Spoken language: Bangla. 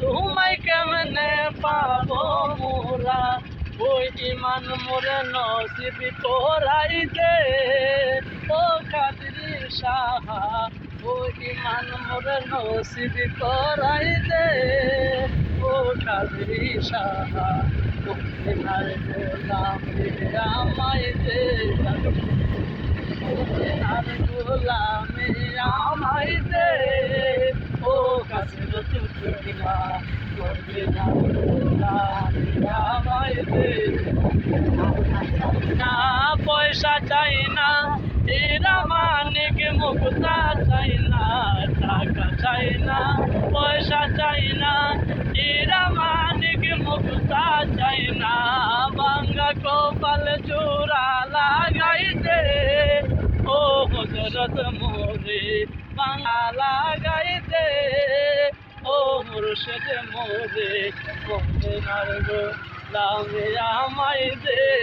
তোমায় কেমনে পাবো মোরা? ওই ইমান মোরে নসিব করাই দে। ও কাদরি সাহা ও ইমান মোরে নসিব করাই দে। ও কাদরি সাহা দিনার গোলাম আমায় দে। আর গোলামে আমায় দে ও কাসির তুকিনা করবে না গোলামে আমায় দে না পয়সা চাই না এরা মানিক মুক্তা চাই না, টাকা চাই না, পয়সা চাই না এরা হজরত মোরে বাংলা লাগাই দে ও মুর্শিদ মোরে মোরে নারগো লামে আমায় দে।